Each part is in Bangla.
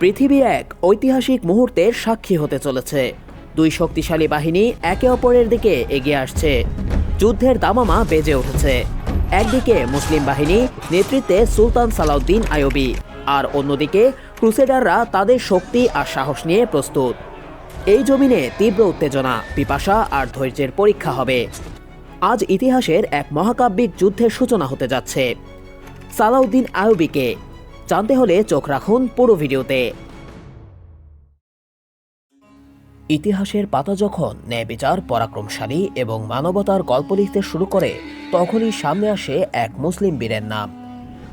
পৃথিবী এক ঐতিহাসিক মুহূর্তের সাক্ষী হতে চলেছে। দুই শক্তিশালী বাহিনী একে অপরের দিকে এগিয়ে আসছে। যুদ্ধের দামামা বেজে উঠেছে। একদিকে মুসলিম বাহিনী, নেতৃত্বে সুলতান সালাউদ্দিন আয়বি আর অন্যদিকে ক্রুসেডাররা তাদের শক্তি আর সাহস নিয়ে প্রস্তুত। এই জমিনে তীব্র উত্তেজনা, পিপাসা আর ধৈর্যের পরীক্ষা হবে। আজ ইতিহাসের এক মহাকাব্যিক যুদ্ধের সূচনা হতে যাচ্ছে। সালাউদ্দিন আইয়ুবীকে জানতে হলে চোখ রাখুন পুরো ভিডিওতে। ইতিহাসের পাতা যখন ন্যায় বিচার, পরাক্রমশালী এবং মানবতার গল্প লিখতে শুরু করে, তখনই সামনে আসে এক মুসলিম বীরের নাম।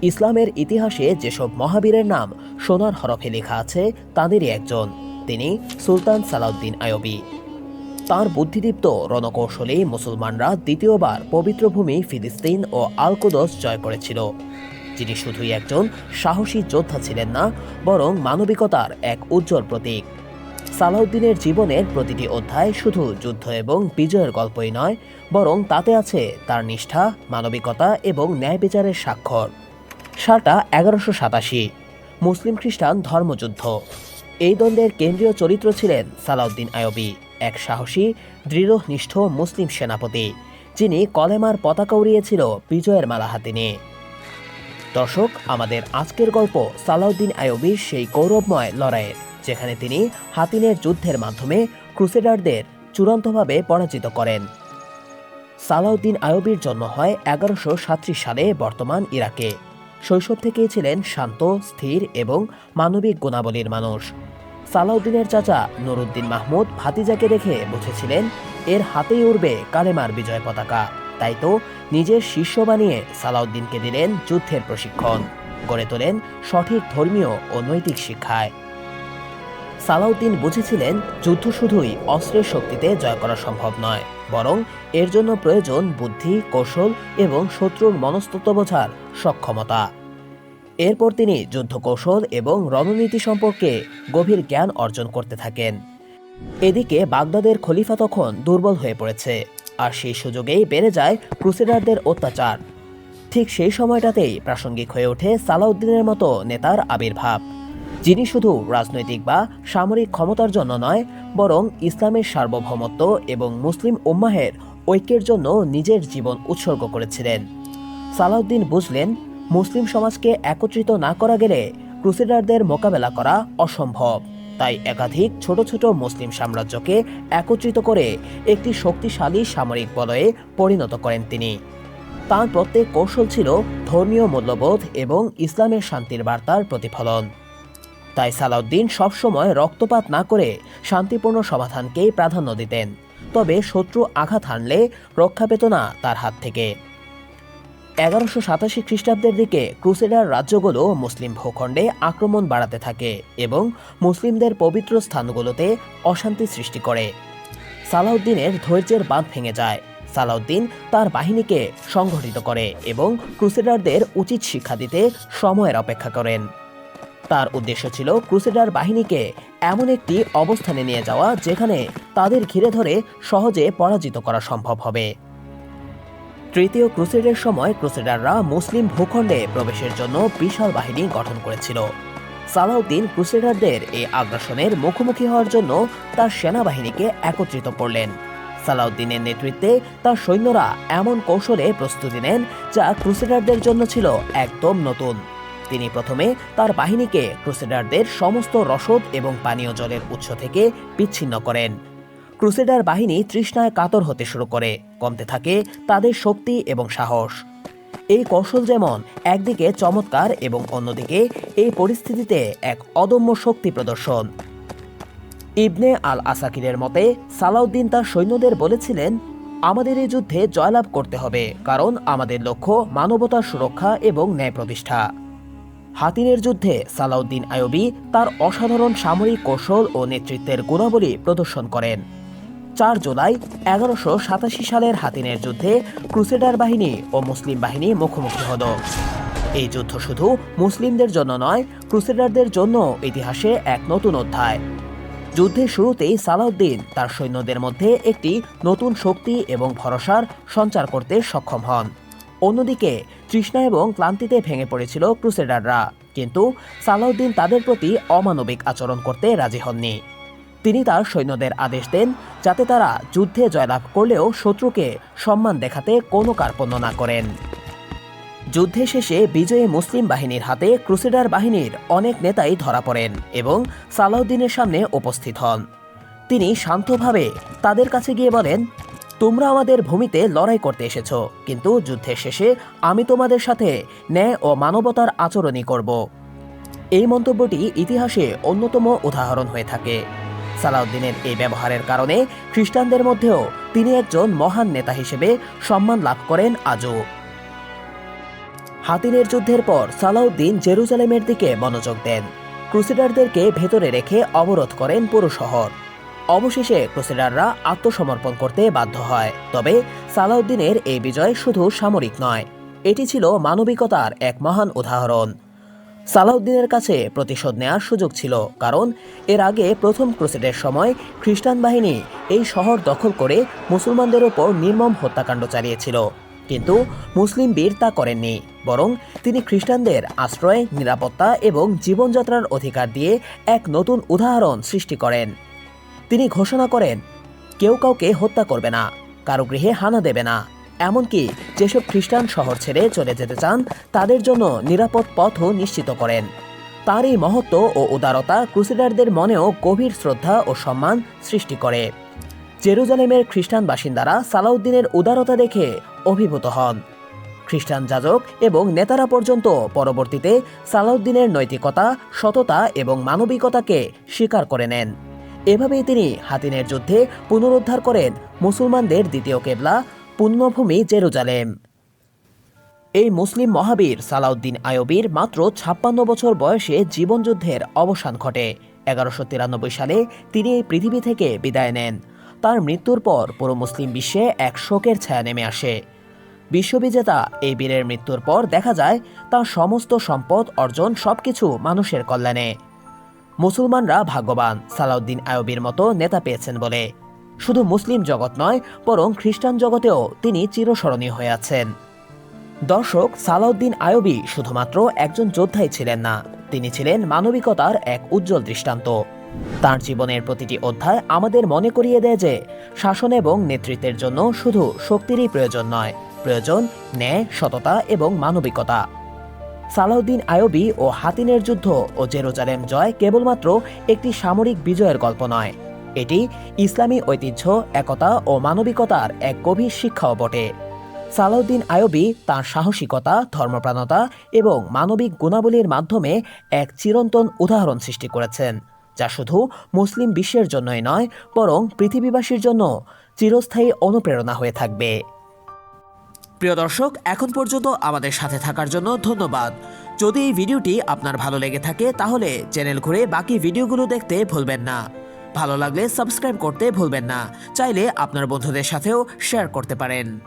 ইসলামের ইতিহাসে যেসব মহাবীরের নাম সোনার হরফে লেখা আছে, তাদেরই একজন। তিনি সুলতান সালাউদ্দিন আইয়ুবী। তার বুদ্ধিদীপ্ত রণকৌশলে মুসলমানরা দ্বিতীয়বার পবিত্র ভূমি ফিলিস্তিন ও আলকুদস জয় করেছিল। যিনি শুধুই একজন সাহসী যোদ্ধা ছিলেন না, বরং মানবিকতার এক উজ্জ্বল প্রতীক। সালাউদ্দিনের জীবনের প্রতিটি অধ্যায় শুধু যুদ্ধ এবং বিজয়ের গল্পই নয়, বরং তাতে আছে তার নিষ্ঠা, মানবিকতা এবং ন্যায় বিচারের স্বাক্ষর। সালটা এগারোশো সাতাশি, মুসলিম খ্রিস্টান ধর্মযুদ্ধ। এই দ্বন্দ্বের কেন্দ্রীয় চরিত্র ছিলেন সালাউদ্দিন আইয়ুবী। এক সাহসী, দৃঢ়নিষ্ঠ মুসলিম সেনাপতি, যিনি কলেমার পতাকা উড়িয়েছিল বিজয়ের মালা হাতে নিয়ে। দর্শক, আমাদের আজকের গল্প সালাউদ্দিন আইয়ুবীর সেই গৌরবময় লড়াইয়ের, যেখানে তিনি হাতিনের যুদ্ধের মাধ্যমে ক্রুসেডারদের চূড়ান্তভাবে পরাজিত করেন। সালাউদ্দিন আইয়ুবীর জন্ম হয় এগারোশো সাত্রিশ সালে বর্তমান ইরাকে। শৈশব থেকেই ছিলেন শান্ত, স্থির এবং মানবিক গুণাবলীর মানুষ। সালাউদ্দিনের চাচা নুরুদ্দিন মাহমুদ ভাতিজাকে দেখে বুঝেছিলেন, এর হাতেই উড়বে কালেমার বিজয় পতাকা। তাই তো নিজের শিষ্য বানিয়ে সালাউদ্দিনকে দিলেন যুদ্ধের প্রশিক্ষণ, গড়ে তোলেন সঠিক ধর্মীয় ও নৈতিক শিক্ষায়। সালাউদ্দিন বুঝেছিলেন, যুদ্ধ শুধুই অস্ত্রের শক্তিতে জয় করা সম্ভব নয়, বরং এর জন্য প্রয়োজন বুদ্ধি, কৌশল এবং শত্রুর মনস্তত্ব বোঝার সক্ষমতা। এরপর তিনি যুদ্ধ কৌশল এবং রণনীতি সম্পর্কে গভীর জ্ঞান অর্জন করতে থাকেন। এদিকে বাগদাদের খলিফা তখন দুর্বল হয়ে পড়েছে, আর সেই সুযোগেই বেড়ে যায় ক্রুসেডারদের অত্যাচার। ঠিক সেই সময়টাতেই প্রাসঙ্গিক হয়ে ওঠে সালাউদ্দিনের মতো নেতার আবির্ভাব, যিনি শুধু রাজনৈতিক বা সামরিক ক্ষমতার জন্য নয়, বরং ইসলামের সার্বভৌমত্ব এবং মুসলিম উম্মাহের ঐক্যের জন্য নিজের জীবন উৎসর্গ করেছিলেন। সালাউদ্দিন বুঝলেন মুসলিম সমাজকে একত্রিত না করা গেলে ক্রুসেডারদের মোকাবেলা করা অসম্ভব। তাই একাধিক ছোট ছোট মুসলিম সাম্রাজ্যকে একত্রিত করে একটি শক্তিশালী সামরিক বলয়ে পরিণত করেন তিনি। তাঁর প্রত্যেক কৌশল ছিল ধর্মীয় মূল্যবোধ এবং ইসলামের শান্তির বার্তার প্রতিফলন। তাই সালাউদ্দিন সবসময় রক্তপাত না করে শান্তিপূর্ণ সমাধানকেই প্রাধান্য দিতেন। তবে শত্রু আঘাত হানলে রক্ষা পেত না তার হাত থেকে। এগারোশো সাতাশি খ্রিস্টাব্দের দিকে ক্রুসেডার রাজ্যগুলো মুসলিম ভূখণ্ডে আক্রমণ বাড়াতে থাকে এবং মুসলিমদের পবিত্র স্থানগুলোতে অশান্তি সৃষ্টি করে। সালাউদ্দিনের ধৈর্যের বাঁধ ভেঙে যায়। সালাউদ্দিন তার বাহিনীকে সংগঠিত করে এবং ক্রুসেডারদের উচিত শিক্ষা দিতে সময়ের অপেক্ষা করেন। তার উদ্দেশ্য ছিল ক্রুসেডার বাহিনীকে এমন একটি অবস্থানে নিয়ে যাওয়া যেখানে তাদের ঘিরে ধরে সহজে পরাজিত করা সম্ভব হবে। তৃতীয় ক্রুসেডের সময় ক্রুসেডাররা মুসলিম ভূখণ্ডে প্রবেশের জন্য বিশাল বাহিনী গঠন করেছিল। সালাউদ্দিন ক্রুসেডারদের এই আগ্রাসনের মুখোমুখি হওয়ার জন্য তার সেনাবাহিনীকে একত্রিত করলেন। সালাউদ্দিনের নেতৃত্বে তার সৈন্যরা এমন কৌশলে প্রস্তুতি নেন যা ক্রুসেডারদের জন্য ছিল একদম নতুন। তিনি প্রথমে তার বাহিনীকে ক্রুসেডারদের সমস্ত রসদ এবং পানীয় জলের উৎস থেকে বিচ্ছিন্ন করেন। ক্রুসেডার বাহিনী তৃষ্ণায় কাতর হতে শুরু করে। কমতে থাকে তাদের শক্তি এবং সাহস। এই কৌশল যেমন একদিকে চমৎকার এবং অন্যদিকে এই পরিস্থিতিতে এক অদম্য শক্তি প্রদর্শন। ইবনে আল আসাকিরের মতে, সালাউদ্দিন তার সৈন্যদের বলেছিলেন, আমাদের এই যুদ্ধে জয়লাভ করতে হবে, কারণ আমাদের লক্ষ্য মানবতার সুরক্ষা এবং ন্যায় প্রতিষ্ঠা। হাতিনের যুদ্ধে সালাউদ্দিন আইয়ুবী তার অসাধারণ সামরিক কৌশল ও নেতৃত্বের গুণাবলী প্রদর্শন করেন। চার জুলাই এগারোশো সাতাশি সালের হাতিনের যুদ্ধে ক্রুসেডার বাহিনী ও মুসলিম বাহিনী মুখোমুখি হল। এই যুদ্ধ শুধু মুসলিমদের জন্য নয়, ক্রুসেডারদের জন্য ইতিহাসে এক নতুন অধ্যায়। যুদ্ধের শুরুতেই সালাউদ্দিন তার সৈন্যদের মধ্যে একটি নতুন শক্তি এবং ভরসার সঞ্চার করতে সক্ষম হন। অন্যদিকে তৃষ্ণা এবং ক্লান্তিতে ভেঙে পড়েছিল ক্রুসেডাররা, কিন্তু সালাউদ্দিন তাদের প্রতি অমানবিক আচরণ করতে রাজি হননি। তিনি তার সৈন্যদের আদেশ দেন যাতে তারা যুদ্ধে জয়লাভ করলেও শত্রুকে সম্মান দেখাতে কোনো কার্পণ্য না করেন। যুদ্ধে শেষে বিজয়ী মুসলিম বাহিনীর হাতে ক্রুসেডার বাহিনীর অনেক নেতাই ধরা পড়েন এবং সালাউদ্দিনের সামনে উপস্থিত হন। তিনি শান্তভাবে তাদের কাছে গিয়ে বলেন, তোমরা আমাদের ভূমিতে লড়াই করতে এসেছ, কিন্তু যুদ্ধের শেষে আমি তোমাদের সাথে ন্যায় ও মানবতার আচরণই করব। এই মন্তব্যটি ইতিহাসে অন্যতম উদাহরণ হয়ে থাকে। সালাউদ্দিনের এই ব্যবহারের কারণে খ্রিস্টানদের মধ্যেও তিনি একজন মহান নেতা হিসেবে সম্মান লাভ করেন আজও। হাতিনের যুদ্ধের পর সালাউদ্দিন জেরুজালেমের দিকে মনোযোগ দেন। ক্রুসেডারদেরকে ভেতরে রেখে অবরোধ করেন পুরো শহর। অবশেষে ক্রুসেডাররা আত্মসমর্পণ করতে বাধ্য হয়। তবে সালাউদ্দিনের এই বিজয় শুধু সামরিক নয়, এটি ছিল মানবিকতার এক মহান উদাহরণ। সালাউদ্দিনের কাছে প্রতিশোধ নেওয়ার সুযোগ ছিল, কারণ এর আগে প্রথম ক্রুসেডের সময় খ্রিস্টান বাহিনী এই শহর দখল করে মুসলমানদের ওপর নির্মম হত্যাকাণ্ড চালিয়েছিল। কিন্তু মুসলিম বীর তা করেননি, বরং তিনি খ্রিস্টানদের আশ্রয়, নিরাপত্তা এবং জীবনযাত্রার অধিকার দিয়ে এক নতুন উদাহরণ সৃষ্টি করেন। তিনি ঘোষণা করেন, কেউ কাউকে হত্যা করবে না, কারও গৃহে হানা দেবে না। এমনকি যেসব খ্রিস্টান শহর ছেড়ে চলে যেতে চান, তাদের জন্য নিরাপদ পথও নিশ্চিত করেন। তার এই মহত্ব ও উদারতা ক্রুসেডারদের মনেও গভীর শ্রদ্ধা ও সম্মান সৃষ্টি করে। জেরুজালেমের খ্রিস্টান বাসিন্দারা সালাউদ্দিনের উদারতা দেখে অভিভূত হন। খ্রিস্টান যাজক এবং নেতারা পর্যন্ত পরবর্তীতে সালাউদ্দিনের নৈতিকতা, সততা এবং মানবিকতাকে স্বীকার করে নেন। এভাবেই তিনি হাতিনের যুদ্ধে পুনরুদ্ধার করেন মুসলমানদের দ্বিতীয় কেবলা পুণ্যভূমি জেরুজালেম। এই মুসলিম মহাবীর সালাউদ্দিন আয়বির মাত্র ছাপ্পান্ন বছর বয়সে জীবনযুদ্ধের অবসান ঘটে। এগারোশো তিরানব্বই সালে তিনি এই পৃথিবী থেকে বিদায় নেন। তার মৃত্যুর পর পুরো মুসলিম বিশ্বে এক শোকের ছায়া নেমে আসে। বিশ্ববিজেতা এই বীরের মৃত্যুর পর দেখা যায়, তার সমস্ত সম্পদ অর্জন সবকিছু মানুষের কল্যাণে। মুসলমানরা ভাগ্যবান, সালাউদ্দিন আয়বির মতো নেতা পেয়েছেন বলে। শুধু মুসলিম জগৎ নয়, বরং খ্রিস্টান জগতেও তিনি চিরস্মরণীয় হয়ে আছেন। দর্শক, সালাউদ্দিন আয়বি শুধুমাত্র একজন যোদ্ধাই ছিলেন না, তিনি ছিলেন মানবিকতার এক উজ্জ্বল দৃষ্টান্ত। তার জীবনের প্রতিটি অধ্যায় আমাদের মনে করিয়ে দেয় যে, শাসন এবং নেতৃত্বের জন্য শুধু শক্তিরই প্রয়োজন নয়, প্রয়োজন ন্যায়, সততা এবং মানবিকতা। সালাউদ্দিন আয়বি ও হাতিনের যুদ্ধ ও জেরুজালেম জয় কেবলমাত্র একটি সামরিক বিজয়ের গল্প নয় এটি ইসলামী ঐতিহ্য, একতা ও মানবিকতার এক গভীর শিক্ষাও বটে। সালাউদ্দিন আয়বি তাঁর সাহসিকতা, ধর্মপ্রাণতা এবং মানবিক গুণাবলীর মাধ্যমে এক চিরন্তন উদাহরণ সৃষ্টি করেছেন, যা শুধু মুসলিম বিশ্বের জন্যই নয়, বরং পৃথিবীবাসীর জন্য চিরস্থায়ী অনুপ্রেরণা হয়ে থাকবে। প্রিয় দর্শক, এখন পর্যন্ত আমাদের সাথে থাকার জন্য ধন্যবাদ। যদি এই ভিডিওটি আপনার ভালো লেগে থাকে, তাহলে চ্যানেল ঘুরে বাকি ভিডিওগুলো দেখতে ভুলবেন না। ভালো লাগলে সাবস্ক্রাইব করতে ভুলবেন না। চাইলে আপনার বন্ধুদের সাথেও শেয়ার করতে পারেন।